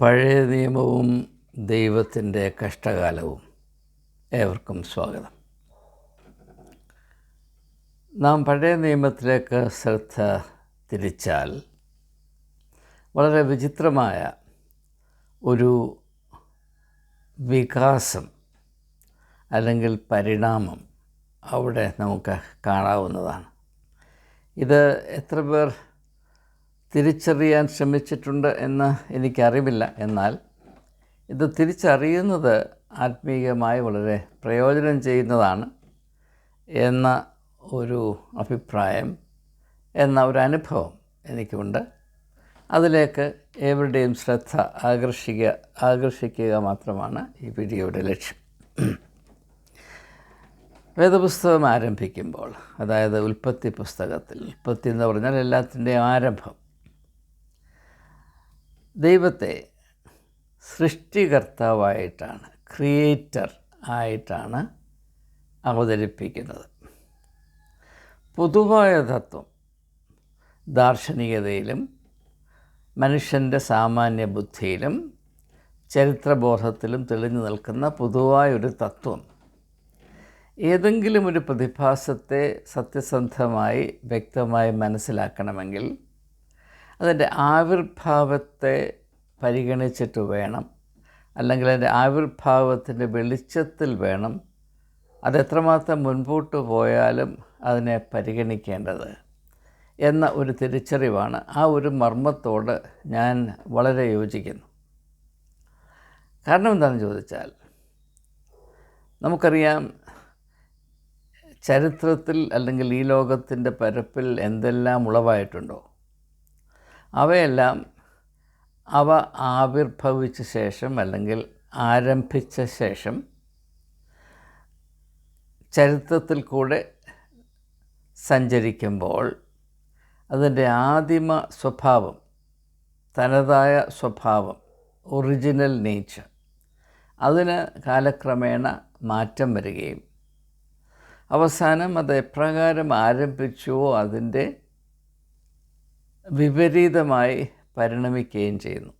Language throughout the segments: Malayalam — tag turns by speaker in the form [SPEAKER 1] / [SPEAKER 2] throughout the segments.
[SPEAKER 1] പഴയ നിയമവും ദൈവത്തിന്റെ കഷ്ടകാലവും ഏവർക്കും സ്വാഗതം. നാം പഴയ നിയമത്തിലേക്ക് ശ്രദ്ധ തിരിച്ചാൽ വളരെ വിചിത്രമായ ഒരു വികാസം അല്ലെങ്കിൽ പരിണാമം അവിടെ നമുക്ക് കാണാവുന്നതാണ്. ഇത് എത്ര പേർ തിരിച്ചറിയാൻ ശ്രമിച്ചിട്ടുണ്ട് എന്ന് എനിക്കറിവില്ല. എന്നാൽ ഇത് തിരിച്ചറിയുന്നത് ആത്മീയമായി വളരെ പ്രയോജനം ചെയ്യുന്നതാണ് എന്ന ഒരു അഭിപ്രായം എന്ന ഒരു അനുഭവം എനിക്കുണ്ട്. അതിലേക്ക് എവരുടെയും ശ്രദ്ധ ആകർഷിക്കുക ആകർഷിക്കുക മാത്രമാണ് ഈ വീഡിയോയുടെ ലക്ഷ്യം. വേദപുസ്തകം ആരംഭിക്കുമ്പോൾ അതായത് ഉൽപ്പത്തി പുസ്തകത്തിൽ ഉൽപ്പത്തി എന്ന് പറഞ്ഞാൽ എല്ലാത്തിന്റെയും ആരംഭം ദൈവത്തെ സൃഷ്ടികർത്താവായിട്ടാണ് ക്രിയേറ്റർ ആയിട്ടാണ് അവതരിപ്പിക്കുന്നത്. പൊതുവായ തത്വം ദാർശനികതയിലും മനുഷ്യന്റെ സാമാന്യ ബുദ്ധിയിലും ചരിത്രബോധത്തിലും തെളിഞ്ഞു നിൽക്കുന്ന പൊതുവായൊരു തത്വം. ഏതെങ്കിലും ഒരു പ്രതിഭാസത്തെ സത്യസന്ധമായി വ്യക്തമായി മനസ്സിലാക്കണമെങ്കിൽ അതിന്റെ ആവിർഭാവത്തെ പരിഗണിച്ചിട്ട് വേണം. അല്ലെങ്കിൽ അതിന്റെ ആവിർഭാവത്തിന്റെ വെളിച്ചത്തിൽ വേണം. അതെത്രമാത്രം മുൻപോട്ട് പോയാലും അതിനെ പരിഗണിക്കേണ്ടത് എന്ന ഒരു തിരിച്ചറിവാണ്. ആ ഒരു മർമ്മത്തോട് ഞാൻ വളരെ യോജിക്കുന്നു. കാരണം എന്താണെന്ന് ചോദിച്ചാൽ നമുക്കറിയാം ചരിത്രത്തിൽ അല്ലെങ്കിൽ ഈ ലോകത്തിന്റെ പരപ്പിൽ എന്തെല്ലാം ഉളവായിട്ടുണ്ടോ? അവയെല്ലാം അവ ആവിർഭവിച്ച ശേഷം അല്ലെങ്കിൽ ആരംഭിച്ച ശേഷം ചരിത്രത്തിൽ കൂടെ സഞ്ചരിക്കുമ്പോൾ അതിന്റെ ആദിമ സ്വഭാവം തനതായ സ്വഭാവം ഒറിജിനൽ നേച്ചർ അതിന് കാലക്രമേണ മാറ്റം വരികയും അവസാനം അത് എപ്രകാരം ആരംഭിച്ചുവോ അതിന്റെ വിപരീതമായി പരിണമിക്കുകയും ചെയ്യുന്നു.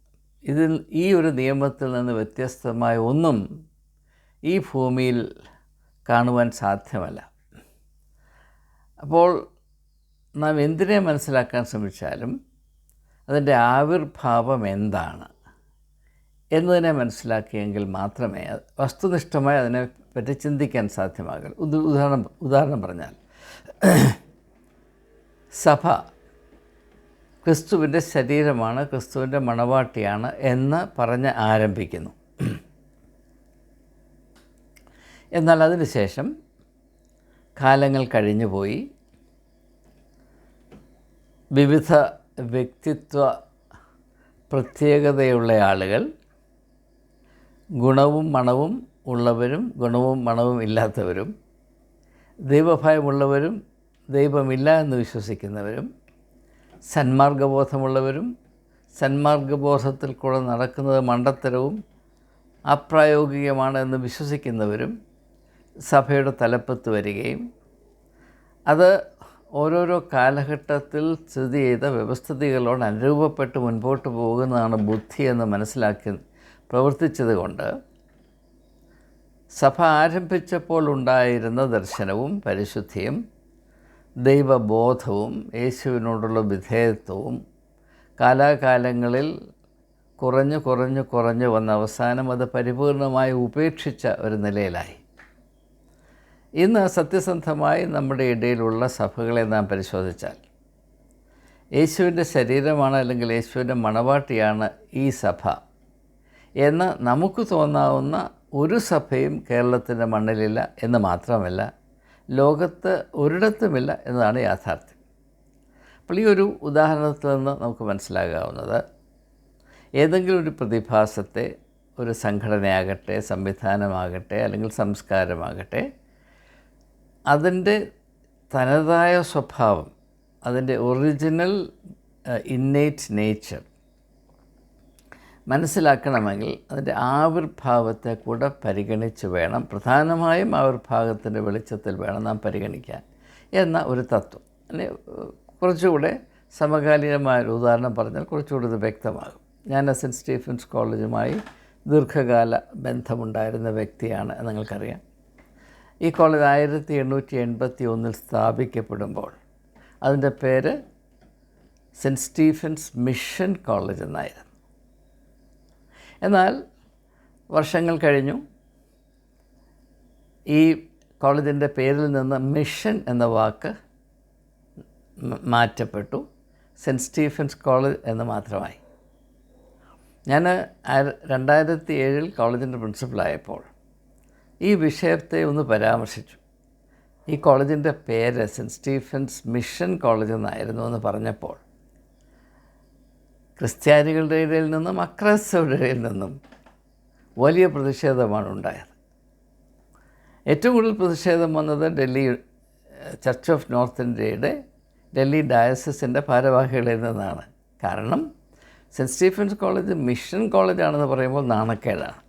[SPEAKER 1] ഇതിൽ ഈ ഒരു നിയമത്തിൽ നിന്ന് വ്യത്യസ്തമായ ഒന്നും ഈ ഭൂമിയിൽ കാണുവാൻ സാധ്യമല്ല. അപ്പോൾ നാം എന്തിനെ മനസ്സിലാക്കാൻ ശ്രമിച്ചാലും അതിന്റെ ആവിർഭാവം എന്താണ് എന്നതിനെ മനസ്സിലാക്കിയെങ്കിൽ മാത്രമേ വസ്തുനിഷ്ഠമായി അതിനെ പറ്റി ചിന്തിക്കാൻ സാധ്യമാകൂ. ഉദാഹരണം ഉദാഹരണം പറഞ്ഞാൽ സഭ ക്രിസ്തുവിന്റെ ശരീരമാണ് ക്രിസ്തുവിന്റെ മണവാട്ടിയാണ് എന്ന് പറഞ്ഞ് ആരംഭിക്കുന്നു. എന്നാൽ അതിനുശേഷം കാലങ്ങൾ കഴിഞ്ഞുപോയി വിവിധ വ്യക്തിത്വ പ്രത്യേകതയുള്ള ആളുകൾ ഗുണവും മണവും ഉള്ളവരും ഗുണവും മണവും ഇല്ലാത്തവരും ദൈവഭയമുള്ളവരും ദൈവമില്ല എന്ന് വിശ്വസിക്കുന്നവരും സന്മാർഗബോധമുള്ളവരും സന്മാർഗബോധത്തിൽ കൂടെ നടക്കുന്നത് മണ്ടത്തരവും അപ്രായോഗികമാണ് എന്ന് വിശ്വസിക്കുന്നവരും സഭയുടെ തലപ്പത്ത് വരികയും അത് ഓരോരോ കാലഘട്ടത്തിൽ സ്ഥിതി ചെയ്ത വ്യവസ്ഥിതികളോട് അനുരൂപപ്പെട്ട് മുൻപോട്ട് പോകുന്നതാണ് ബുദ്ധി എന്ന് മനസ്സിലാക്കി പ്രവർത്തിച്ചത് കൊണ്ട് സഭ ആരംഭിച്ചപ്പോൾ ഉണ്ടായിരുന്ന ദർശനവും പരിശുദ്ധിയും ദൈവബോധവും യേശുവിനോടുള്ള വിധേയത്വവും കാലാകാലങ്ങളിൽ കുറഞ്ഞു കുറഞ്ഞു കുറഞ്ഞു വന്ന അവസാനം അത് പരിപൂർണമായി ഉപേക്ഷിച്ച ഒരു നിലയിലായി. ഇന്ന് സത്യസന്ധമായി നമ്മുടെ ഇടയിലുള്ള സഭകളെ നാം പരിശോധിച്ചാൽ യേശുവിന്റെ ശരീരമാണ് അല്ലെങ്കിൽ യേശുവിന്റെ മണവാട്ടിയാണ് ഈ സഭ എന്ന് നമുക്ക് തോന്നാവുന്ന ഒരു സഭയും കേരളത്തിന്റെ മണ്ണിലില്ല എന്ന് മാത്രമല്ല ലോകത്ത് ഒരിടത്തുമില്ല എന്നതാണ് യാഥാർത്ഥ്യം. അപ്പോൾ ഈ ഒരു ഉദാഹരണത്തിൽ നിന്ന് നമുക്ക് മനസ്സിലാകാവുന്നത് ഏതെങ്കിലും ഒരു പ്രതിഭാസത്തെ ഒരു സംഘടനയാകട്ടെ സംവിധാനമാകട്ടെ അല്ലെങ്കിൽ സംസ്കാരമാകട്ടെ അതിന്റെ തനതായ സ്വഭാവം അതിന്റെ ഒറിജിനൽ ഇന്നേറ്റ് നേച്ചർ മനസ്സിലാക്കണമെങ്കിൽ അതിന്റെ ആവിർഭാവത്തെ കൂടെ പരിഗണിച്ച് വേണം. പ്രധാനമായും ആവിർഭാവത്തിന്റെ വെളിച്ചത്തിൽ വേണം നാം പരിഗണിക്കാൻ എന്ന ഒരു തത്വം. അല്ലെ കുറച്ചുകൂടെ സമകാലീനമായ ഒരു ഉദാഹരണം പറഞ്ഞാൽ കുറച്ചുകൂടി ഇത് വ്യക്തമാകും. ഞാൻ സെന്റ് സ്റ്റീഫൻസ് കോളേജുമായി ദീർഘകാല ബന്ധമുണ്ടായിരുന്ന വ്യക്തിയാണ് നിങ്ങൾക്കറിയാം. ഈ കോളേജ് ആയിരത്തി എണ്ണൂറ്റി എൺപത്തി ഒന്നിൽ സ്ഥാപിക്കപ്പെടുമ്പോൾ അതിന്റെ പേര് സെന്റ് സ്റ്റീഫൻസ് മിഷൻ കോളേജ് എന്നായിരുന്നു. എന്നാൽ വർഷങ്ങൾ കഴിഞ്ഞു. ഈ കോളേജിന്റെ പേരിൽ നിന്ന് മിഷൻ എന്ന വാക്ക് മാറ്റപ്പെട്ടു. സെന്റ് സ്റ്റീഫൻസ് കോളേജ് എന്ന് മാത്രമായി. ഞാൻ രണ്ടായിരത്തി ഏഴിൽ കോളേജിന്റെ പ്രിൻസിപ്പളായപ്പോൾ ഈ വിഷയത്തെ ഒന്ന് പരാമർശിച്ചു. ഈ കോളേജിന്റെ പേര് സെന്റ് സ്റ്റീഫൻസ് മിഷൻ കോളേജ് എന്നായിരുന്നു എന്ന് പറഞ്ഞപ്പോൾ ക്രിസ്ത്യാനികളുടെ ഇടയിൽ നിന്നും അക്രൈസ്തവരുടെ ഇടയിൽ നിന്നും വലിയ പ്രതിഷേധമാണ് ഉണ്ടായത്. ഏറ്റവും കൂടുതൽ പ്രതിഷേധം വന്നത് ഡൽഹി ചർച്ച് ഓഫ് നോർത്ത് ഇന്ത്യയുടെ ഡൽഹി ഡയസിന്റെ ഭാരവാഹികളിൽ നിന്നാണ്. കാരണം സെന്റ് സ്റ്റീഫൻസ് കോളേജ് മിഷൻ കോളേജാണെന്ന് പറയുമ്പോൾ നാണക്കേടാണ്.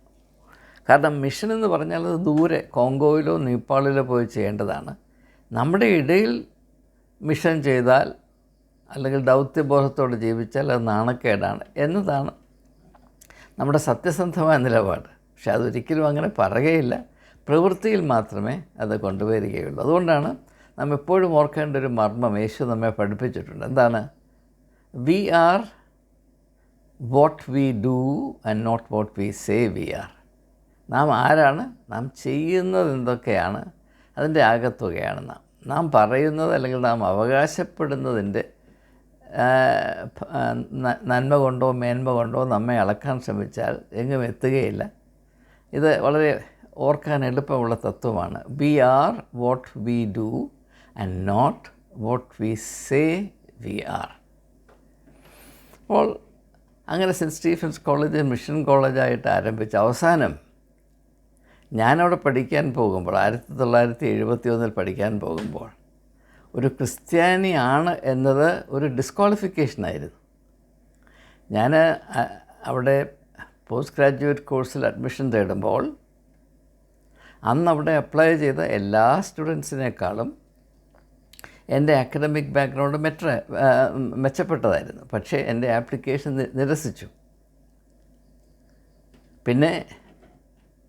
[SPEAKER 1] കാരണം മിഷൻ എന്ന് പറഞ്ഞാൽ അത് ദൂരെ കോങ്കോയിലോ നേപ്പാളിലോ പോയി ചെയ്യേണ്ടതാണ്. നമ്മുടെ ഇടയിൽ മിഷൻ ചെയ്താൽ അല്ലെങ്കിൽ ദൗത്യബോധത്തോടെ ജീവിച്ചാൽ അത് നാണക്കേടാണ് എന്നതാണ് നമ്മുടെ സത്യസന്ധമായ നിലപാട്. പക്ഷെ അതൊരിക്കലും അങ്ങനെ പറയുകയില്ല. പ്രവൃത്തിയിൽ മാത്രമേ അത് കൊണ്ടുവരികയുള്ളൂ. അതുകൊണ്ടാണ് നാം എപ്പോഴും ഓർക്കേണ്ട ഒരു മർമ്മം യേശു നമ്മെ പഠിപ്പിച്ചിട്ടുണ്ട്. എന്താണ്? We are what we do and not what we say we are നാം ആരാണ്? നാം ചെയ്യുന്നത് എന്തൊക്കെയാണ്? അതിന്റെ ആകത്തുകയാണ് നാം. നാം പറയുന്നത് അല്ലെങ്കിൽ നാം അവകാശപ്പെടുന്നതിന്റെ നന്മ കൊണ്ടോ മേന്മ കൊണ്ടോ നമ്മെ അളക്കാൻ ശ്രമിച്ചാൽ എങ്ങും എത്തുകയില്ല. ഇത് വളരെ ഓർക്കാൻ എളുപ്പമുള്ള തത്വമാണ്. We are what we do and not what we say we are അപ്പോൾ അങ്ങനെ സെന്റ് സ്റ്റീഫൻസ് കോളേജ് മിഷൻ കോളേജായിട്ട് ആരംഭിച്ച അവസാനം ഞാനവിടെ പഠിക്കാൻ പോകുമ്പോൾ ആയിരത്തി തൊള്ളായിരത്തി എഴുപത്തി ഒന്നിൽ പഠിക്കാൻ പോകുമ്പോൾ ഒരു ക്രിസ്ത്യാനിയാണ് എന്നത് ഒരു ഡിസ്ക്വാളിഫിക്കേഷനായിരുന്നു ഞാൻ അവിടെ പോസ്റ്റ് ഗ്രാജുവേറ്റ് കോഴ്സിൽ അഡ്മിഷൻ തേടുമ്പോൾ അന്ന് അവിടെ അപ്ലൈ ചെയ്ത എല്ലാ സ്റ്റുഡൻസിനേക്കാളും എന്റെ അക്കഡമിക് ബാക്ക്ഗ്രൗണ്ട് മെറ്റ മെച്ചപ്പെട്ടതായിരുന്നു. പക്ഷേ എന്റെ ആപ്ലിക്കേഷൻ നിരസിച്ചു. പിന്നെ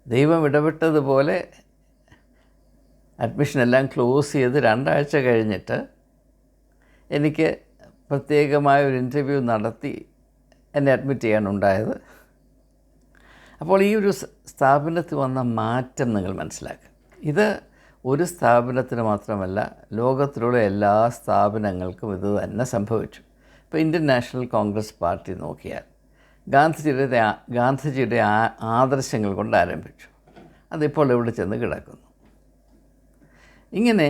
[SPEAKER 1] ദൈവം ഇടപെട്ടതുപോലെ അഡ്മിഷൻ എല്ലാം ക്ലോസ് ചെയ്ത് രണ്ടാഴ്ച കഴിഞ്ഞിട്ട് എനിക്ക് പ്രത്യേകമായ ഒരു ഇന്റർവ്യൂ നടത്തി എന്നെ അഡ്മിറ്റ് ചെയ്യാനുണ്ടായത്. അപ്പോൾ ഈ ഒരു സ്ഥാപനത്തിൽ വന്ന മാറ്റം നിങ്ങൾ മനസ്സിലാക്കുക. ഇത് ഒരു സ്ഥാപനത്തിന് മാത്രമല്ല ലോകത്തിലുള്ള എല്ലാ സ്ഥാപനങ്ങൾക്കും ഇത് തന്നെ സംഭവിച്ചു. ഇപ്പോൾ ഇന്ത്യൻ നാഷണൽ കോൺഗ്രസ് പാർട്ടി നോക്കിയാൽ ഗാന്ധിജിയുടെ ഗാന്ധിജിയുടെ ആദർശങ്ങൾ കൊണ്ട് ആരംഭിച്ചു. അതിപ്പോൾ ഇവിടെ ചെന്ന് കിടക്കുന്നു. ഇങ്ങനെ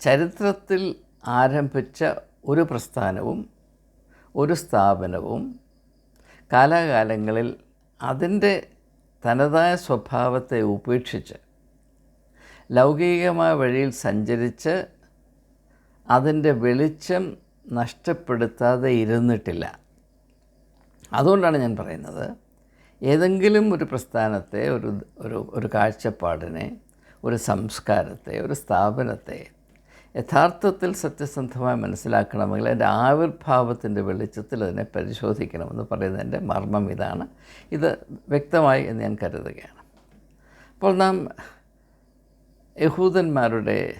[SPEAKER 1] ചരിത്രത്തിൽ ആരംഭിച്ച ഒരു പ്രസ്ഥാനവും ഒരു സ്ഥാപനവും കാലാകാലങ്ങളിൽ അതിന്റെ തനതായ സ്വഭാവത്തെ ഉപേക്ഷിച്ച് ലൗകികമായ വഴിയിൽ സഞ്ചരിച്ച് അതിന്റെ വെളിച്ചം നഷ്ടപ്പെടുത്താതെ ഇരുന്നിട്ടില്ല. അതുകൊണ്ടാണ് ഞാൻ പറയുന്നത് ഏതെങ്കിലും ഒരു പ്രസ്ഥാനത്തെ ഒരു ഒരു ഒരു കാഴ്ചപ്പാടിനെ ഒരു സംസ്കാരത്തെ ഒരു സ്ഥാപനത്തെ യഥാർത്ഥത്തിൽ സത്യസന്ധമായി മനസ്സിലാക്കണമെങ്കിൽ അതിന്റെ ആവിർഭാവത്തിന്റെ വെളിച്ചത്തിൽ അതിനെ പരിശോധിക്കണമെന്ന് പറയുന്നതിന്റെ മർമ്മം ഇതാണ്. ഇത് വ്യക്തമായി എന്ന് ഞാൻ കരുതുകയാണ്. അപ്പോൾ നാം യഹൂദന്മാരുടെ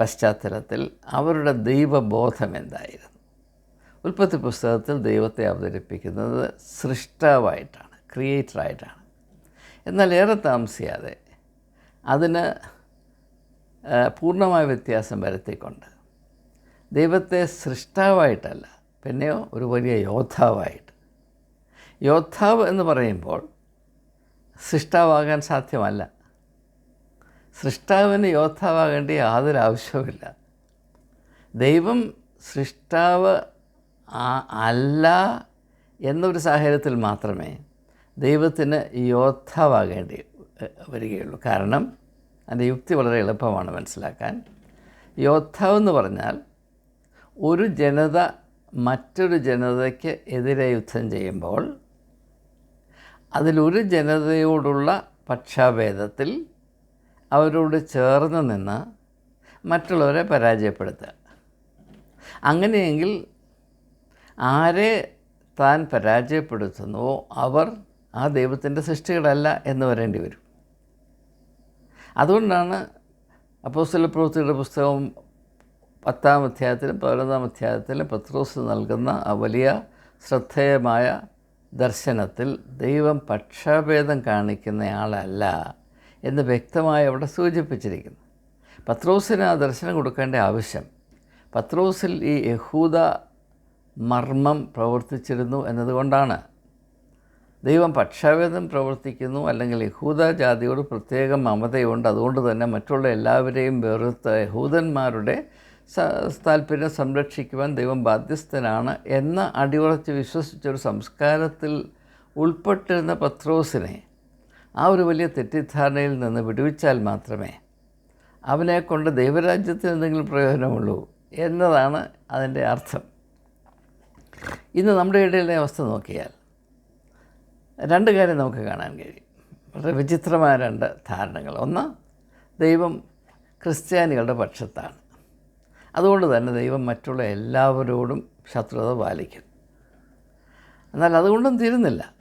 [SPEAKER 1] പശ്ചാത്തലത്തിൽ അവരുടെ ദൈവബോധം എന്തായിരുന്നു? ഉൽപ്പത്തി പുസ്തകത്തിൽ ദൈവത്തെ അവതരിപ്പിക്കുന്നത് സൃഷ്ടാവായിട്ടാണ് ക്രിയേറ്ററായിട്ടാണ്. എന്നാൽ ഏറെ താമസിയാതെ അതിന് പൂർണമായ വ്യത്യാസം വരുത്തിക്കൊണ്ട് ദൈവത്തെ സൃഷ്ടാവായിട്ടല്ല പിന്നെയോ ഒരു വലിയ യോദ്ധാവായിട്ട്. യോദ്ധാവ് എന്ന് പറയുമ്പോൾ സൃഷ്ടാവാകാൻ സാധ്യമല്ല. സൃഷ്ടാവിന് യോദ്ധാവാകേണ്ട യാതൊരു ആവശ്യവുമില്ല. ദൈവം സൃഷ്ടാവ് ആ- അല്ല എന്നൊരു സാഹചര്യത്തിൽ മാത്രമേ ദൈവത്തിന് യോദ്ധാവാകേണ്ടി വരികയുള്ളൂ. കാരണം അതിന്റെ യുക്തി വളരെ എളുപ്പമാണ് മനസ്സിലാക്കാൻ. യോദ്ധാവ് എന്ന് പറഞ്ഞാൽ ഒരു ജനത മറ്റൊരു ജനതയ്ക്ക് എതിരെ യുദ്ധം ചെയ്യുമ്പോൾ അതിലൊരു ജനതയോടുള്ള പക്ഷാഭേദത്തിൽ അവരോട് ചേർന്ന് നിന്ന് മറ്റുള്ളവരെ പരാജയപ്പെടുത്തുക. അങ്ങനെയെങ്കിൽ ആരെ താൻ പരാജയപ്പെടുത്തുന്നുവോ അവർ ആ ദൈവത്തിന്റെ സൃഷ്ടികളല്ല എന്ന് വരേണ്ടി വരും. അതുകൊണ്ടാണ് അപ്പോസ്തല പ്രവൃത്തിയുടെ പുസ്തകം പത്താം അധ്യായത്തിലും പതിനൊന്നാം അധ്യായത്തിലും പത്രോസ് നൽകുന്ന ആ വലിയ ശ്രദ്ധേയമായ ദർശനത്തിൽ ദൈവം പക്ഷാഭേദം കാണിക്കുന്നയാളല്ല എന്ന് വ്യക്തമായി അവിടെ സൂചിപ്പിച്ചിരിക്കുന്നു. പത്രോസിന് ആ ദർശനം കൊടുക്കേണ്ട ആവശ്യം. പത്രോസിൽ ഈ യഹൂദ മർമ്മം പ്രവർത്തിച്ചിരുന്നു എന്നതുകൊണ്ടാണ്. ദൈവം പക്ഷാഭേദം പ്രവർത്തിക്കുന്നു അല്ലെങ്കിൽ യഹൂദ ജാതിയോട് പ്രത്യേക മമതയുണ്ട്. അതുകൊണ്ട് തന്നെ മറ്റുള്ള എല്ലാവരെയും വെറുത്ത് യഹൂദന്മാരുടെ താല്പര്യം സംരക്ഷിക്കുവാൻ ദൈവം ബാധ്യസ്ഥനാണ് എന്ന അടിയുറച്ച് വിശ്വസിച്ചൊരു സംസ്കാരത്തിൽ ഉൾപ്പെട്ടിരുന്ന പത്രോസിനെ ആ ഒരു വലിയ തെറ്റിദ്ധാരണയിൽ നിന്ന് വിടുവിച്ചാൽ മാത്രമേ അവനെ കൊണ്ട് ദൈവരാജ്യത്തിന് എന്തെങ്കിലും പ്രയോജനമുള്ളൂ എന്നതാണ് അതിന്റെ അർത്ഥം. ഇന്ന് നമ്മുടെ ഇടയിലെ അവസ്ഥ നോക്കിയാൽ രണ്ട് കാര്യം നമുക്ക് കാണാൻ കഴിയും. വളരെ വിചിത്രമായ രണ്ട് ധാരണകൾ. ഒന്ന് ദൈവം ക്രിസ്ത്യാനികളുടെ പക്ഷത്താണ്. അതുകൊണ്ട് തന്നെ ദൈവം മറ്റുള്ള എല്ലാവരോടും ശത്രുത പാലിക്കും. എന്നാൽ അതുകൊണ്ടും തീരുന്നില്ല.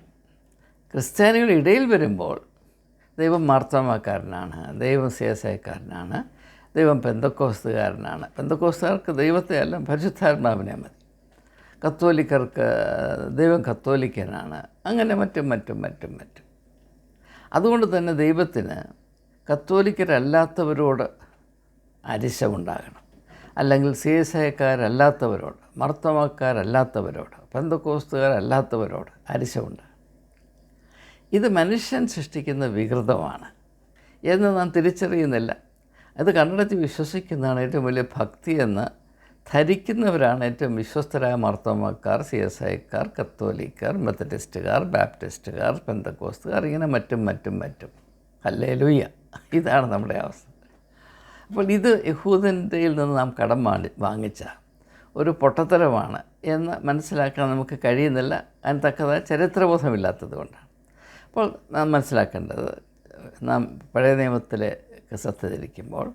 [SPEAKER 1] ക്രിസ്ത്യാനികളുടെ ഇടയിൽ വരുമ്പോൾ ദൈവം മാർത്തമാക്കാരനാണ് ദൈവം സിയസായക്കാരനാണ് ദൈവം പെന്തക്കോസ്തുകാരനാണ്. പെന്തക്കോസ്തുകാർക്ക് ദൈവത്തെ അല്ല പരിശുദ്ധാത്മാവിനെ മതി. കത്തോലിക്കർക്ക് ദൈവം കത്തോലിക്കനാണ്. അങ്ങനെ മറ്റും മറ്റും മറ്റും മറ്റും. അതുകൊണ്ട് തന്നെ ദൈവത്തിന് കത്തോലിക്കരല്ലാത്തവരോട് അരിശമുണ്ടാകണം. അല്ലെങ്കിൽ സി എസ് ഐക്കാരല്ലാത്തവരോട് മർത്തമാക്കാരല്ലാത്തവരോട് പെന്തക്കോസ്തുകാരല്ലാത്തവരോട് അരിശമുണ്ടാകണം ഇത് മനുഷ്യൻ സൃഷ്ടിക്കുന്ന വികൃതമാണ് എന്ന് നാം തിരിച്ചറിയുന്നില്ല. അത് കണ്ടെത്തി വിശ്വസിക്കുന്നതാണ് ഏറ്റവും വലിയ ഭക്തി എന്ന് ധരിക്കുന്നവരാണ് ഏറ്റവും വിശ്വസ്തരായ മർത്തോമക്കാർ സി എസ് ഐക്കാർ കത്തോലിക്കാർ മെത്തഡിസ്റ്റുകാർ ബാപ്റ്റിസ്റ്റുകാർ പെന്തക്കോസ്തുകാർ ഇങ്ങനെ മറ്റും മറ്റും മറ്റും. അല്ലേ ലൂയ്യ ഇതാണ് നമ്മുടെ അവസ്ഥ. അപ്പോൾ ഇത് യഹൂദന്റെയിൽ നിന്ന് നാം കടം വാങ്ങിച്ച ഒരു പൊട്ടത്തരമാണ് എന്ന് മനസ്സിലാക്കാൻ നമുക്ക് കഴിയുന്നില്ല. അതിന് തക്കതായ ചരിത്രബോധമില്ലാത്തത് കൊണ്ടാണ്. അപ്പോൾ നാം മനസ്സിലാക്കേണ്ടത് നാം പഴയ നിയമത്തിലെ ശ്രദ്ധ തിരിക്കുമ്പോൾ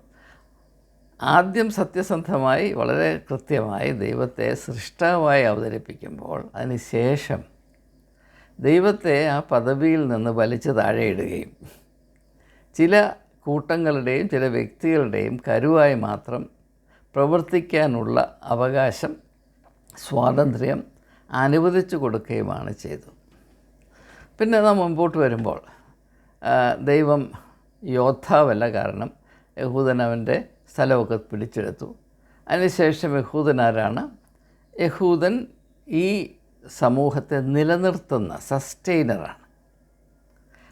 [SPEAKER 1] ആദ്യം സത്യസന്ധമായി വളരെ കൃത്യമായി ദൈവത്തെ സൃഷ്ടാവായി അവതരിപ്പിക്കുമ്പോൾ അതിനുശേഷം ദൈവത്തെ ആ പദവിയിൽ നിന്ന് വലിച്ചു താഴെയിടുകയും ചില കൂട്ടങ്ങളുടെയും ചില വ്യക്തികളുടെയും കരുവായി മാത്രം പ്രവർത്തിക്കാനുള്ള അവകാശം സ്വാതന്ത്ര്യം അനുവദിച്ചു കൊടുക്കുകയുമാണ് ചെയ്തു പിന്നെ നാം മുമ്പോട്ട് വരുമ്പോൾ ദൈവം യോദ്ധാവല്ല കാരണം യഹൂദൻ അവന്റെ സ്ഥലമൊക്കെ പിടിച്ചെടുത്തു. അതിനുശേഷം യഹൂദനാരാണ് യഹൂദൻ ഈ സമൂഹത്തെ നിലനിർത്തുന്ന സസ്റ്റൈനറാണ്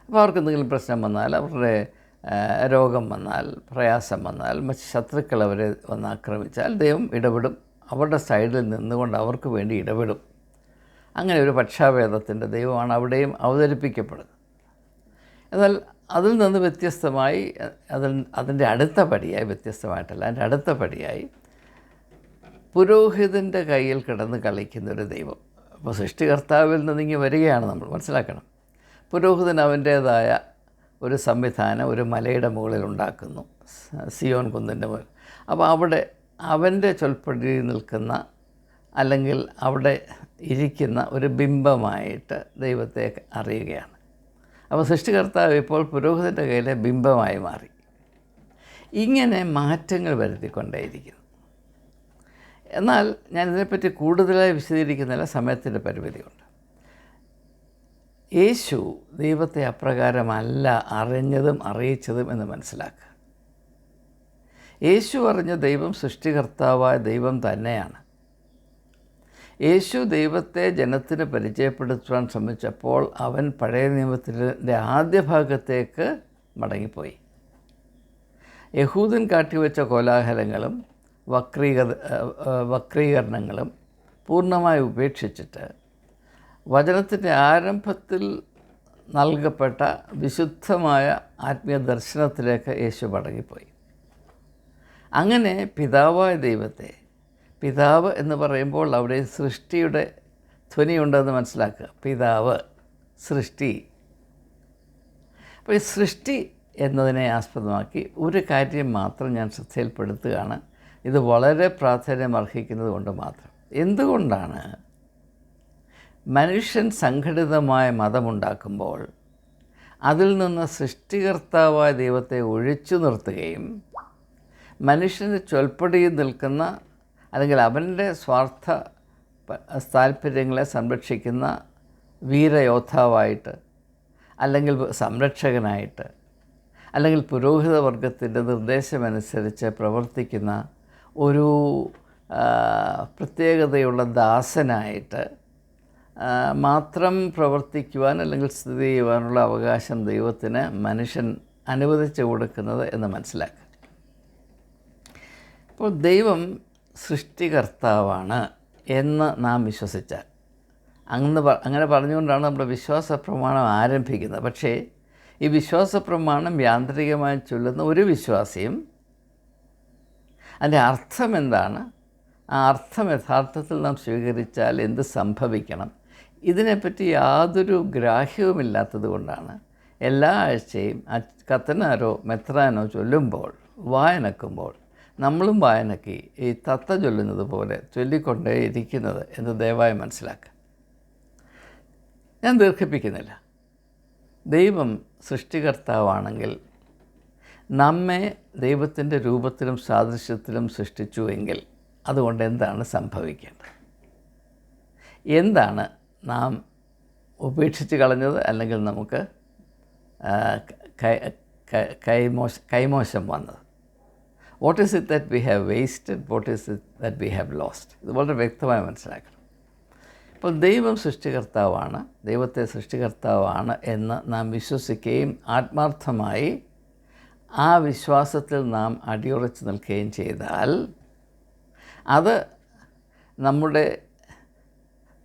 [SPEAKER 1] അപ്പോൾ അവർക്ക് എന്തെങ്കിലും പ്രശ്നം വന്നാൽ അവരുടെ രോഗം വന്നാൽ പ്രയാസം വന്നാൽ മറ്റ് ശത്രുക്കൾ അവരെ വന്ന് ആക്രമിച്ചാൽ ദൈവം ഇടപെടും. അവരുടെ സൈഡിൽ നിന്നുകൊണ്ട് അവർക്ക് വേണ്ടി ഇടപെടും. അങ്ങനെ ഒരു പക്ഷാഭേദത്തിന്റെ ദൈവമാണ് അവിടെയും അവതരിപ്പിക്കപ്പെടുന്നത്. എന്നാൽ അതിൽ നിന്ന് വ്യത്യസ്തമായി അതിൽ അതിന്റെ അടുത്ത പടിയായി വ്യത്യസ്തമായിട്ടല്ല അതിന്റെ അടുത്ത പടിയായി പുരോഹിതന്റെ കയ്യിൽ കിടന്ന് കളിക്കുന്ന ഒരു ദൈവം. അപ്പോൾ സൃഷ്ടികർത്താവിൽ നിന്നിങ്ങി വരികയാണ് നമ്മൾ മനസ്സിലാക്കണം. പുരോഹിതൻ അവന്റേതായ ഒരു സംവിധാനം ഒരു മലയുടെ മുകളിൽ ഉണ്ടാക്കുന്നു സിയോൻ കുന്നിന്റെ മുകളിൽ. അപ്പോൾ അവിടെ അവന്റെ ചൊൽപ്പടി നിൽക്കുന്ന അല്ലെങ്കിൽ അവിടെ ഇരിക്കുന്ന ഒരു ബിംബമായിട്ട് ദൈവത്തെ അറിയുകയാണ്. അപ്പോൾ സൃഷ്ടികർത്താവ് ഇപ്പോൾ പുരോഹിതന്റെ കയ്യിലെ ബിംബമായി മാറി. ഇങ്ങനെ മാറ്റങ്ങൾ വരുത്തിക്കൊണ്ടേയിരിക്കുന്നു. എന്നാൽ ഞാൻ ഇതിനെപ്പറ്റി കൂടുതലായി വിശദീകരിക്കുന്നില്ല സമയത്തിന്റെ പരിമിതിയുണ്ട്. യേശു ദൈവത്തെ അപ്രകാരമല്ല അറിഞ്ഞതും അറിയിച്ചതും എന്ന് മനസ്സിലാക്കുക. യേശു അറിഞ്ഞ ദൈവം സൃഷ്ടികർത്താവായ ദൈവം തന്നെയാണ്. യേശു ദൈവത്തെ ജനത്തിന് പരിചയപ്പെടുത്തുവാൻ ശ്രമിച്ചപ്പോൾ അവൻ പഴയ നിയമത്തിന്റെ ആദ്യ ഭാഗത്തേക്ക് മടങ്ങിപ്പോയി. യഹൂദൻ കാട്ടിവെച്ച കോലാഹലങ്ങളും വക്രീക വക്രീകരണങ്ങളും പൂർണമായി ഉപേക്ഷിച്ചിട്ട് വചനത്തിന്റെ ആരംഭത്തിൽ നൽകപ്പെട്ട വിശുദ്ധമായ ആത്മീയ ദർശനത്തിലേക്ക് യേശു മടങ്ങിപ്പോയി. അങ്ങനെ പിതാവായ ദൈവത്തെ പിതാവ് എന്ന് പറയുമ്പോൾ അവിടെ സൃഷ്ടിയുടെ ധ്വനിയുണ്ടെന്ന് മനസ്സിലാക്കുക. പിതാവ് സൃഷ്ടി. അപ്പോൾ ഈ സൃഷ്ടി എന്നതിനെ ആസ്പദമാക്കി ഒരു കാര്യം മാത്രം ഞാൻ ശ്രദ്ധയിൽപ്പെടുത്തുകയാണ്. ഇത് വളരെ പ്രാധാന്യം അർഹിക്കുന്നത് കൊണ്ട് മാത്രം. എന്തുകൊണ്ടാണ് മനുഷ്യൻ സംഘടിതമായ മതമുണ്ടാക്കുമ്പോൾ അതിൽ നിന്ന് സൃഷ്ടികർത്താവായ ദൈവത്തെ ഒഴിച്ചു നിർത്തുകയും മനുഷ്യന് ചൊൽപ്പടിയിൽ നിൽക്കുന്ന അല്ലെങ്കിൽ അവന്റെ സ്വാർത്ഥ താല്പര്യങ്ങളെ സംരക്ഷിക്കുന്ന വീരയോദ്ധാവായിട്ട് അല്ലെങ്കിൽ സംരക്ഷകനായിട്ട് അല്ലെങ്കിൽ പുരോഹിത വർഗത്തിന്റെ നിർദ്ദേശമനുസരിച്ച് പ്രവർത്തിക്കുന്ന ഒരു പ്രത്യേകതയുള്ള ദാസനായിട്ട് മാത്രം പ്രവർത്തിക്കുവാൻ അല്ലെങ്കിൽ സ്ഥിതി ചെയ്യുവാനുള്ള അവകാശം ദൈവത്തിന് മനുഷ്യൻ അനുവദിച്ചു കൊടുക്കുന്നത് എന്ന് മനസ്സിലാക്കുക. അപ്പോൾ ദൈവം സൃഷ്ടികർത്താവാണ് എന്ന് നാം വിശ്വസിച്ചാൽ. അങ്ങനെ അങ്ങനെ പറഞ്ഞുകൊണ്ടാണ് നമ്മുടെ വിശ്വാസ പ്രമാണം ആരംഭിക്കുന്നത്. പക്ഷേ ഈ വിശ്വാസ പ്രമാണം യാന്ത്രികമായി ചൊല്ലുന്ന ഒരു വിശ്വാസിയും അതിന്റെ അർത്ഥം എന്താണ്? ആ അർത്ഥം യഥാർത്ഥത്തിൽ നാം സ്വീകരിച്ചാൽ എന്ത് സംഭവിക്കണം? ഇതിനെപ്പറ്റി യാതൊരു ഗ്രാഹ്യവുമില്ലാത്തത് കൊണ്ടാണ് എല്ലാ ആഴ്ചയും കത്തനാരോ മെത്രാനോ ചൊല്ലുമ്പോൾ വായനക്കുമ്പോൾ നമ്മളും വായനയ്ക്ക് ഈ തത്ത ചൊല്ലുന്നത് പോലെ ചൊല്ലിക്കൊണ്ടേ ഇരിക്കുന്നത് എന്ന് ദയവായി മനസ്സിലാക്കുക. ഞാൻ ദീർഘിപ്പിക്കുന്നില്ല. ദൈവം സൃഷ്ടികർത്താവാണെങ്കിൽ നമ്മെ ദൈവത്തിന്റെ രൂപത്തിലും സാദൃശ്യത്തിലും സൃഷ്ടിച്ചുവെങ്കിൽ അതുകൊണ്ട് എന്താണ് സംഭവിക്കേണ്ടത്? എന്താണ് നാം ഉപേക്ഷിച്ച് കളഞ്ഞത്? അല്ലെങ്കിൽ നമുക്ക് കൈമോശ കൈമോശം വന്നത്? What is it that we have wasted what is it that we have lost ഇത് വളരെ വ്യക്തമായി മനസ്സിലാക്കണം. അപ്പോൾ ദൈവം സൃഷ്ടികർത്താവാണ്. ദൈവത്തെ സൃഷ്ടികർത്താവാണ് എന്ന് നാം വിശ്വസിക്കുകയും ആത്മാർത്ഥമായി ആ വിശ്വാസത്തിൽ നാം അടിയുറച്ച് നിൽക്കുകയും ചെയ്താൽ അത് നമ്മുടെ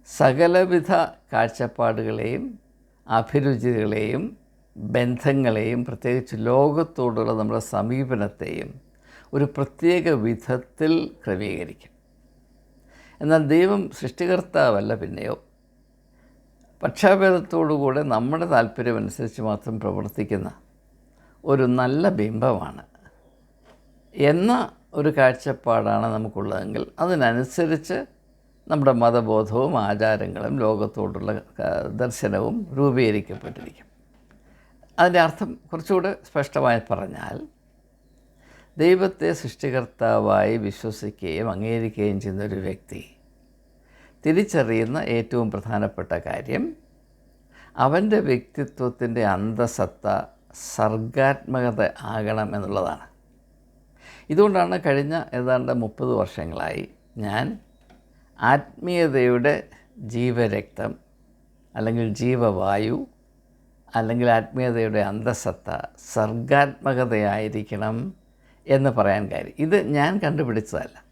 [SPEAKER 1] സകലവിധ കാഴ്ചപ്പാടുകളെയും അഭിരുചികളെയും ബന്ധങ്ങളെയും പ്രത്യേകിച്ച് ലോകത്തോടുള്ള നമ്മുടെ സമീപനത്തെയും ഒരു പ്രത്യേക വിധത്തിൽ ക്രമീകരിക്കും. എന്നാൽ ദൈവം സൃഷ്ടികർത്താവല്ല പിന്നെയോ? പക്ഷാഭേദത്തോടുകൂടെ നമ്മുടെ താല്പര്യമനുസരിച്ച് മാത്രം പ്രവർത്തിക്കുന്ന ഒരു നല്ല ബിംബമാണ്. എന്ന ഒരു കാഴ്ചപ്പാടാണ് നമുക്കുള്ളതെങ്കിൽ അതിനനുസരിച്ച് നമ്മുടെ മതബോധവും ആചാരങ്ങളും ലോകത്തോടുള്ള ദർശനവും രൂപീകരിക്കപ്പെട്ടിരിക്കും. അതിന്റെ അർത്ഥം കുറച്ചുകൂടെ സ്പഷ്ടമായി പറഞ്ഞാൽ ദൈവത്തെ സൃഷ്ടികർത്താവായി വിശ്വസിക്കുകയും അംഗീകരിക്കുകയും ചെയ്യുന്ന ഒരു വ്യക്തി. തിരിച്ചറിയുന്ന ഏറ്റവും പ്രധാനപ്പെട്ട കാര്യം അവന്റെ വ്യക്തിത്വത്തിന്റെ അന്തസത്ത സർഗാത്മകത ആകണം എന്നുള്ളതാണ്. ഇതുകൊണ്ടാണ് കഴിഞ്ഞ ഏതാണ്ട് മുപ്പത് വർഷങ്ങളായി ഞാൻ ആത്മീയതയുടെ ജീവരക്തം അല്ലെങ്കിൽ ജീവവായു അല്ലെങ്കിൽ ആത്മീയതയുടെ അന്തസത്ത സർഗാത്മകതയായിരിക്കണം എന്ന് പറയാൻ കാര്യം. ഇത് ഞാൻ കണ്ടുപിടിച്ചതല്ല.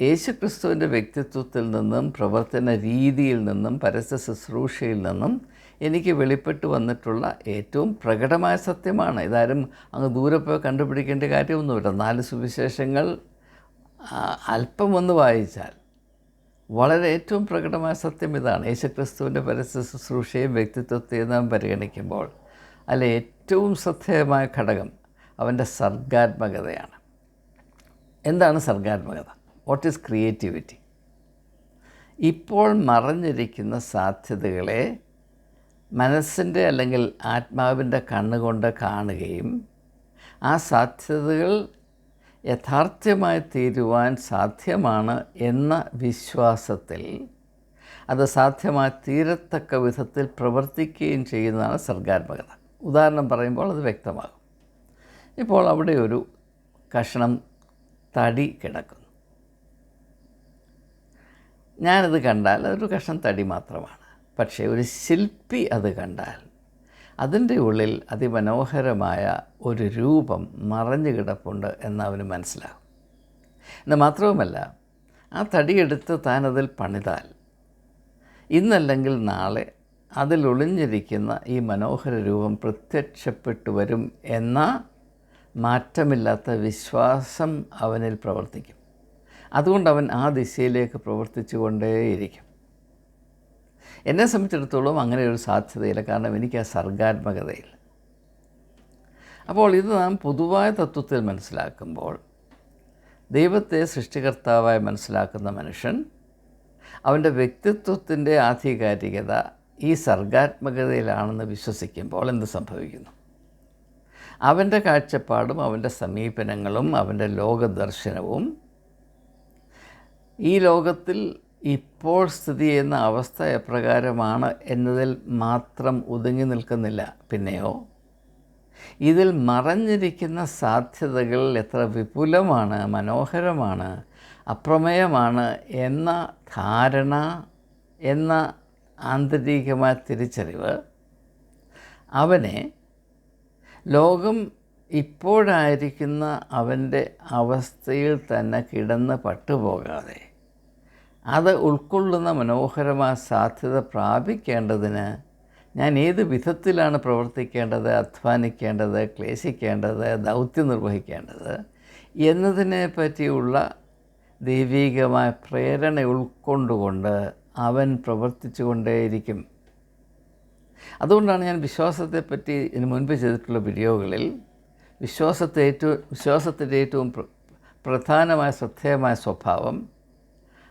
[SPEAKER 1] യേശുക്രിസ്തുവിന്റെ വ്യക്തിത്വത്തിൽ നിന്നും പ്രവർത്തന രീതിയിൽ നിന്നും പരസ്യ ശുശ്രൂഷയിൽ നിന്നും എനിക്ക് വെളിപ്പെട്ട് വന്നിട്ടുള്ള ഏറ്റവും പ്രകടമായ സത്യമാണ്. ഇതാരും അങ്ങ് ദൂരെ പോയി കണ്ടുപിടിക്കേണ്ട കാര്യമൊന്നുമില്ല. നാല് സുവിശേഷങ്ങൾ അല്പം ഒന്ന് വായിച്ചാൽ വളരെ ഏറ്റവും പ്രകടമായ സത്യം ഇതാണ്. യേശുക്രിസ്തുവിന്റെ പരസ്യ ശുശ്രൂഷയും വ്യക്തിത്വത്തെയും നാം പരിഗണിക്കുമ്പോൾ അതിൽ ഏറ്റവും ശ്രദ്ധേയമായ ഘടകം അവന്റെ സർഗാത്മകതയാണ്. എന്താണ് സർഗാത്മകത? വാട്ട് ഈസ് ക്രിയേറ്റിവിറ്റി ഇപ്പോൾ മറഞ്ഞിരിക്കുന്ന സാധ്യതകളെ മനസ്സിന്റെ അല്ലെങ്കിൽ ആത്മാവിന്റെ കണ്ണുകൊണ്ട് കാണുകയും ആ സാധ്യതകൾ യഥാർത്ഥമായി തീരുവാൻ സാധ്യമാണ് എന്ന വിശ്വാസത്തിൽ അത് സാധ്യമായി തീരത്തക്ക വിധത്തിൽ പ്രവർത്തിക്കുകയും ചെയ്യുന്നതാണ് സർഗാത്മകത. ഉദാഹരണം പറയുമ്പോൾ അത് വ്യക്തമാകും. ഇപ്പോൾ അവിടെ ഒരു കഷണം തടി കിടക്കുന്നു. ഞാനത് കണ്ടാൽ അതൊരു കഷ്ണം തടി മാത്രമാണ്. പക്ഷേ ഒരു ശില്പി അത് കണ്ടാൽ അതിന്റെ ഉള്ളിൽ അതിമനോഹരമായ ഒരു രൂപം മറഞ്ഞു കിടപ്പുണ്ട് എന്ന് അവന് മനസ്സിലാകും എന്ന് മാത്രവുമല്ല ആ തടിയെടുത്ത് താൻ അതിൽ പണിതാൽ ഇന്നല്ലെങ്കിൽ നാളെ അതിലൊളിഞ്ഞിരിക്കുന്ന ഈ മനോഹര രൂപം പ്രത്യക്ഷപ്പെട്ടു വരും എന്ന മാറ്റമില്ലാത്ത വിശ്വാസം അവനിൽ പ്രവർത്തിക്കും. അതുകൊണ്ട് അവൻ ആ ദിശയിലേക്ക് പ്രവർത്തിച്ചു കൊണ്ടേയിരിക്കും എന്നെ സംബന്ധിച്ചിടത്തോളം അങ്ങനെ ഒരു സാധ്യതയില്ല. കാരണം എനിക്ക് ആ സർഗാത്മകതയില്ല. അപ്പോൾ ഇത് നാം പൊതുവായ തത്വത്തിൽ മനസ്സിലാക്കുമ്പോൾ ദൈവത്തെ സൃഷ്ടികർത്താവായി മനസ്സിലാക്കുന്ന മനുഷ്യൻ അവന്റെ വ്യക്തിത്വത്തിന്റെ ആധികാരികത ഈ സർഗാത്മകതയിലാണെന്ന് വിശ്വസിക്കുമ്പോൾ എന്ത് സംഭവിക്കുന്നു? അവന്റെ കാഴ്ചപ്പാടും അവന്റെ സമീപനങ്ങളും അവന്റെ ലോകദർശനവും. ഈ ലോകത്തിൽ ഇപ്പോൾ സ്ഥിതി ചെയ്യുന്ന അവസ്ഥ എപ്രകാരമാണ് എന്നതിൽ മാത്രം ഒതുങ്ങി നിൽക്കുന്നില്ല. പിന്നെയോ? ഇതിൽ മറഞ്ഞിരിക്കുന്ന സാധ്യതകൾ എത്ര വിപുലമാണ് മനോഹരമാണ് അപ്രമേയമാണ് എന്ന ധാരണ എന്ന ആന്തരികമായ തിരിച്ചറിവ് അവനെ ലോകം ഇപ്പോഴായിരിക്കുന്ന അവന്റെ അവസ്ഥയിൽ തന്നെ കിടന്ന് പട്ടുപോകാതെ. അത് ഉൾക്കൊള്ളുന്ന മനോഹരമായ സാധ്യത പ്രാപിക്കേണ്ടതിന് ഞാൻ ഏത് വിധത്തിലാണ് പ്രവർത്തിക്കേണ്ടത് അധ്വാനിക്കേണ്ടത് ക്ലേശിക്കേണ്ടത് ദൗത്യം നിർവഹിക്കേണ്ടത് എന്നതിനെ പറ്റിയുള്ള ദൈവീകമായ പ്രേരണ ഉൾക്കൊണ്ടുകൊണ്ട് അവൻ പ്രവർത്തിച്ചു കൊണ്ടേയിരിക്കും അതുകൊണ്ടാണ് ഞാൻ വിശ്വാസത്തെപ്പറ്റി ഇതിന് മുൻപ് ചെയ്തിട്ടുള്ള വീഡിയോകളിൽ വിശ്വാസത്തെ ഏറ്റവും വിശ്വാസത്തിന്റെ ഏറ്റവും പ്രധാനമായ ശ്രദ്ധേയമായ സ്വഭാവം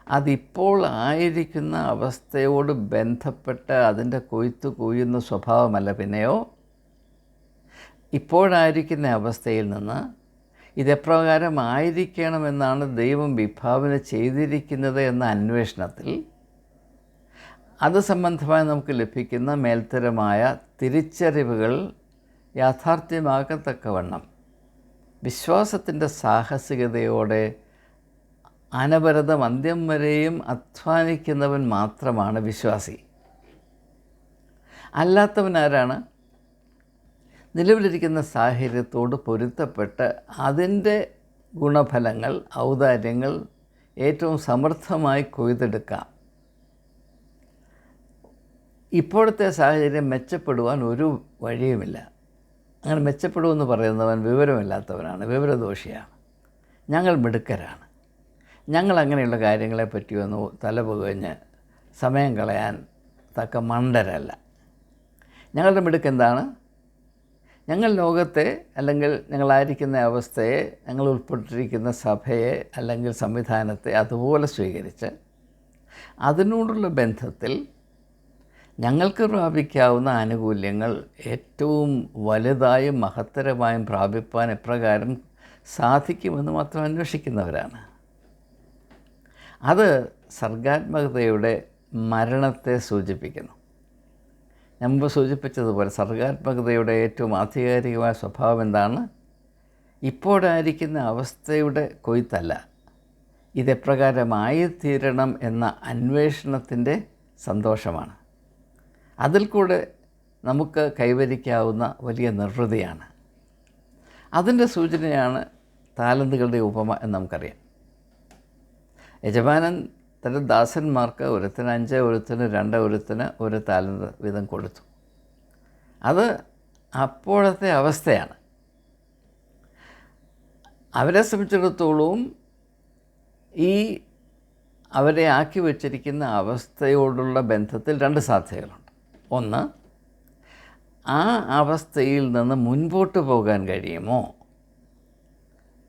[SPEAKER 1] അതിപ്പോൾ ആയിരിക്കുന്ന അവസ്ഥയോട് ബന്ധപ്പെട്ട് അതിന്റെ കൊയ്ത്ത് കൊയ്യുന്ന സ്വഭാവമല്ല പിന്നെയോ? ഇപ്പോഴായിരിക്കുന്ന അവസ്ഥയിൽ നിന്ന് ഇതെപ്രകാരം ആയിരിക്കണമെന്നാണ് ദൈവം വിഭാവന ചെയ്തിരിക്കുന്നത് എന്ന അന്വേഷണത്തിൽ അത് സംബന്ധമായി നമുക്ക് ലഭിക്കുന്ന മേൽത്തരമായ തിരിച്ചറിവുകൾ യാഥാർത്ഥ്യമാകത്തക്കവണ്ണം വിശ്വാസത്തിന്റെ സാഹസികതയോടെ അനവരതം അന്ത്യം വരെയും അധ്വാനിക്കുന്നവൻ മാത്രമാണ് വിശ്വാസി. അല്ലാത്തവൻ ആരാണ് നിലവിലിരിക്കുന്ന സാഹചര്യത്തോട് പൊരുത്തപ്പെട്ട് അതിന്റെ ഗുണഫലങ്ങൾ ഔദാര്യങ്ങൾ ഏറ്റവും സമർത്ഥമായി കൊയ്തെടുക്കാം. ഇപ്പോഴത്തെ സാഹചര്യം മെച്ചപ്പെടുവാൻ ഒരു വഴിയുമില്ല. അങ്ങനെ മെച്ചപ്പെടുമെന്ന് പറയുന്നവൻ വിവരമില്ലാത്തവനാണ് വിവരദോഷിയാണ്. ഞങ്ങൾ മിടുക്കരാണ്. ഞങ്ങൾ അങ്ങനെയുള്ള കാര്യങ്ങളെ പറ്റിയൊന്ന് തലപുകഞ്ഞ് സമയം കളയാൻ തക്ക മണ്ടരല്ല. ഞങ്ങളുടെ മിടുക്ക് എന്താണ്? ഞങ്ങൾ ലോകത്തെ അല്ലെങ്കിൽ ഞങ്ങളായിരിക്കുന്ന അവസ്ഥയെ ഞങ്ങൾ ഉൾപ്പെട്ടിരിക്കുന്ന സഭയെ അല്ലെങ്കിൽ സംവിധാനത്തെ അതുപോലെ സ്വീകരിച്ച് അതിനോടുള്ള ബന്ധത്തിൽ ഞങ്ങൾക്ക് പ്രാപിക്കാവുന്ന ആനുകൂല്യങ്ങൾ ഏറ്റവും വലുതായും മഹത്തരമായും പ്രാപിപ്പാൻ എപ്രകാരം സാധിക്കുമെന്ന് മാത്രം അന്വേഷിക്കുന്നവരാണ്. അത് സർഗാത്മകതയുടെ മരണത്തെ സൂചിപ്പിക്കുന്നു. ഞാൻ മുമ്പ് സൂചിപ്പിച്ചതുപോലെ സർഗാത്മകതയുടെ ഏറ്റവും ആധികാരികമായ സ്വഭാവം എന്താണ്? ഇപ്പോഴായിരിക്കുന്ന അവസ്ഥയുടെ കൊയ്ത്തല്ല. ഇതെപ്രകാരമായിത്തീരണം എന്ന അന്വേഷണത്തിന്റെ സന്തോഷമാണ്. അതിൽ കൂടെ നമുക്ക് കൈവരിക്കാവുന്ന വലിയ നിർവൃതിയാണ്. അതിന്റെ സൂചനയാണ് താലന്തുകളുടെ ഉപമ എന്ന് നമുക്കറിയാം. യജമാനൻ തന്റെ ദാസന്മാർക്ക് ഒരുത്തിന് അഞ്ച് ഒരുത്തിന് രണ്ട് ഒരുത്തിന് ഒരു താലന്ത് വീതം കൊടുത്തു. അത് അപ്പോഴത്തെ അവസ്ഥയാണ്. അവരെ സംബന്ധിച്ചിടത്തോളവും ഈ അവരെ ആക്കി വച്ചിരിക്കുന്ന അവസ്ഥയോടുള്ള ബന്ധത്തിൽ രണ്ട് സാധ്യതകളുണ്ട്. ഒന്ന് ആ അവസ്ഥയിൽ നിന്ന് മുൻപോട്ട് പോകാൻ കഴിയുമോ?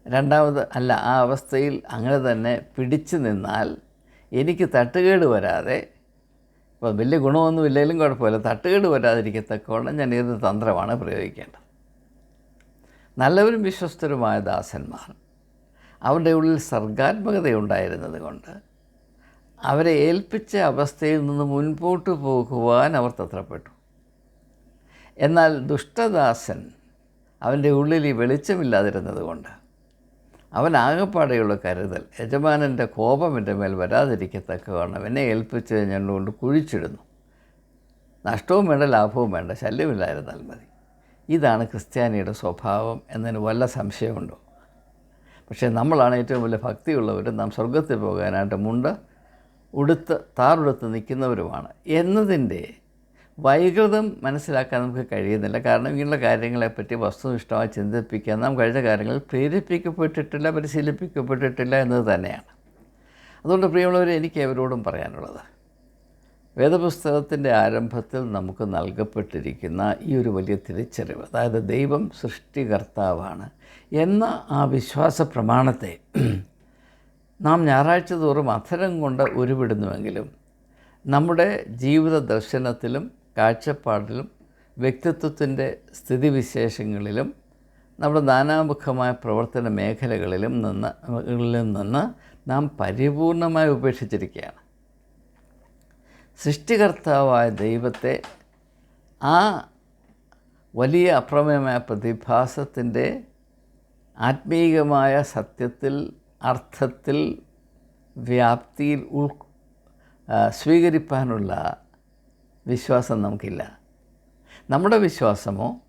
[SPEAKER 1] രണ്ടാമത് അല്ല ആ അവസ്ഥയിൽ അങ്ങനെ തന്നെ പിടിച്ചു നിന്നാൽ എനിക്ക് തട്ടുകേട് വരാതെ ഇപ്പോൾ വലിയ ഗുണമൊന്നും ഇല്ലെങ്കിലും കുഴപ്പമില്ല തട്ടുകേട് വരാതിരിക്കത്തക്കവണ്ണം ഞാൻ ഏത് തന്ത്രമാണ് പ്രയോഗിക്കേണ്ടത്? നല്ലവരും വിശ്വസ്തരുമായ ദാസന്മാർ അവരുടെ ഉള്ളിൽ സർഗാത്മകതയുണ്ടായിരുന്നത് കൊണ്ട് അവരെ ഏൽപ്പിച്ച അവസ്ഥയിൽ നിന്ന് മുൻപോട്ട് പോകുവാൻ അവർ തത്രപ്പെട്ടു. എന്നാൽ ദുഷ്ടദാസൻ അവന്റെ ഉള്ളിൽ ഈ വെളിച്ചമില്ലാതിരുന്നതുകൊണ്ട് അവൻ ആകെപ്പാടെയുള്ള കരുതൽ യജമാനന്റെ കോപം എന്റെ മേൽ വരാതിരിക്കത്തക്കവണ്ണം എന്നെ ഏൽപ്പിച്ച് ഞണ്ടുകൊണ്ട് കുഴിച്ചിടുന്നു. നഷ്ടവും വേണ്ട ലാഭവും വേണ്ട ശല്യമില്ലായിരുന്നാൽ മതി. ഇതാണ് ക്രിസ്ത്യാനിയുടെ സ്വഭാവം എന്നതിന് വല്ല സംശയമുണ്ടോ? പക്ഷേ നമ്മളാണ് ഏറ്റവും വലിയ ഭക്തിയുള്ളവരും നാം സ്വർഗത്തിൽ പോകാനായിട്ട് മുണ്ട് ഉടുത്ത് താറുടുത്ത് നിൽക്കുന്നവരുമാണ്. എന്നതിന്റെ വൈകൃതം മനസ്സിലാക്കാൻ നമുക്ക് കഴിയുന്നില്ല. കാരണം ഇങ്ങനെയുള്ള കാര്യങ്ങളെപ്പറ്റി വസ്തുനിഷ്ഠമായി ചിന്തിപ്പിക്കാൻ നാം കഴിഞ്ഞ കാര്യങ്ങൾ പ്രേരിപ്പിക്കപ്പെട്ടിട്ടില്ല പരിശീലിപ്പിക്കപ്പെട്ടിട്ടില്ല എന്നത് തന്നെയാണ്. അതുകൊണ്ട് പ്രിയമുള്ളവർ എനിക്ക് അവരോടും പറയാനുള്ളത്. വേദപുസ്തകത്തിന്റെ ആരംഭത്തിൽ നമുക്ക് നൽകപ്പെട്ടിരിക്കുന്ന ഈ ഒരു വലിയ തിരിച്ചറിവ് അതായത് ദൈവം സൃഷ്ടികർത്താവാണ് എന്ന ആ വിശ്വാസ പ്രമാണത്തെ നാം ഞായറാഴ്ച തോറും അധരം കൊണ്ട് ഉരുവിടുന്നുവെങ്കിലും നമ്മുടെ ജീവിത ദർശനത്തിലും കാഴ്ചപ്പാടിലും വ്യക്തിത്വത്തിന്റെ സ്ഥിതിവിശേഷങ്ങളിലും നമ്മുടെ നാനാമുഖമായ പ്രവർത്തന മേഖലകളിലും നിന്ന് നിന്ന് നാം പരിപൂർണമായി ഉപേക്ഷിച്ചിരിക്കുകയാണ്. സൃഷ്ടികർത്താവായ ദൈവത്തെ ആ വലിയ അപ്രമേയമായ പ്രതിഭാസത്തിന്റെ ആത്മീയമായ സത്യത്തിൽ അർത്ഥത്തിൽ വ്യാപ്തിയിൽ ഉൾ സ്വീകരിപ്പാനുള്ള വിശ്വാസം നമുക്കില്ല. നമ്മുടെ വിശ്വാസമോ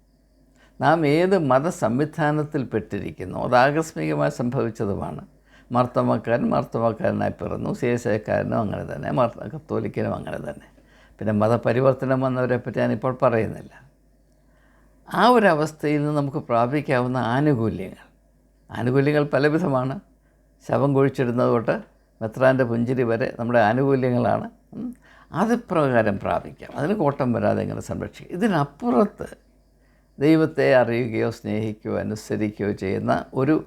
[SPEAKER 1] നാം ഏത് മതസംവിധാനത്തിൽ പെട്ടിരിക്കുന്നു അത് ആകസ്മികമായി സംഭവിച്ചതുമാണ്. മർത്തമാക്കാരൻ മർത്തമാക്കാരനായി പിറന്നു സി അങ്ങനെ തന്നെ മർത്ത കത്തോലിക്കനും അങ്ങനെ തന്നെ. പിന്നെ മതപരിവർത്തനം വന്നവരെ പറ്റി ഞാനിപ്പോൾ പറയുന്നില്ല. ആ ഒരവസ്ഥയിൽ നിന്ന് നമുക്ക് പ്രാപിക്കാവുന്ന ആനുകൂല്യങ്ങൾ. ആനുകൂല്യങ്ങൾ പലവിധമാണ്. ശവം കുഴിച്ചിടുന്നത് തൊട്ട് മെത്രാന്റെ പുഞ്ചിരി വരെ നമ്മുടെ ആനുകൂല്യങ്ങളാണ്. അത് പ്രകാരം പ്രാപിക്കാം. അതിന് കോട്ടം വരാതെ എങ്ങനെ സംരക്ഷിക്കും. ഇതിനപ്പുറത്ത് ദൈവത്തെ അറിയുകയോ സ്നേഹിക്കുകയോ അനുസരിക്കുകയോ ചെയ്യുന്ന ഒരു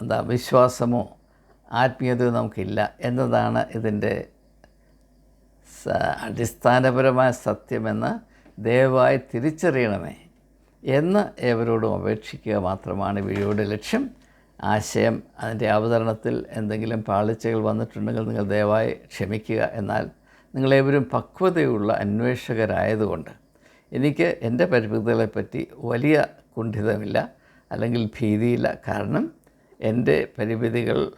[SPEAKER 1] എന്താ വിശ്വാസമോ ആത്മീയതയോ നമുക്കില്ല എന്നതാണ് ഇതിന്റെ അടിസ്ഥാനപരമായ സത്യമെന്ന് ദയവായി തിരിച്ചറിയണമേ. എന്ന് ഏവരോടും അപേക്ഷിക്കുക മാത്രമാണ് വീഡിയോയുടെ ലക്ഷ്യം. ആശയം അതിന്റെ അവതരണത്തിൽ എന്തെങ്കിലും പാളിച്ചകൾ വന്നിട്ടുണ്ടെങ്കിൽ നിങ്ങൾ ദയവായി ക്ഷമിക്കുക. എന്നാൽ നിങ്ങളേവരും പക്വതയുള്ള അന്വേഷകരായതുകൊണ്ട് എനിക്ക് എന്റെ പരിമിതികളെപ്പറ്റി വലിയ കുണ്ഠിതമില്ല അല്ലെങ്കിൽ ഭീതിയില്ല. കാരണം എന്റെ പരിമിതികൾ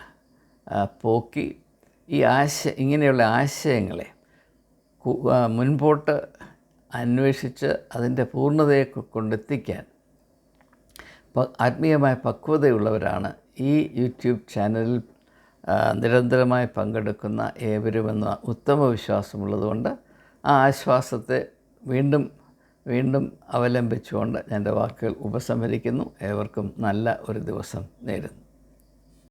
[SPEAKER 1] പോക്കി ഈ ആശയ ഇങ്ങനെയുള്ള ആശയങ്ങളെ മുൻപോട്ട് അന്വേഷിച്ച് അതിന്റെ പൂർണതയെ കൊണ്ടെത്തിക്കാൻ ആത്മീയമായ പക്വതയുള്ളവരാണ് ഈ യൂട്യൂബ് ചാനലിൽ നിരന്തരമായി പങ്കെടുക്കുന്ന ഏവരുമെന്ന ഉത്തമ വിശ്വാസമുള്ളതുകൊണ്ട് ആ ആശ്വാസത്തെ വീണ്ടും വീണ്ടും അവലംബിച്ചുകൊണ്ട് എന്റെ വാക്കുകൾ ഉപസംഹരിക്കുന്നു. ഏവർക്കും നല്ല ഒരു ദിവസം നേരുന്നു.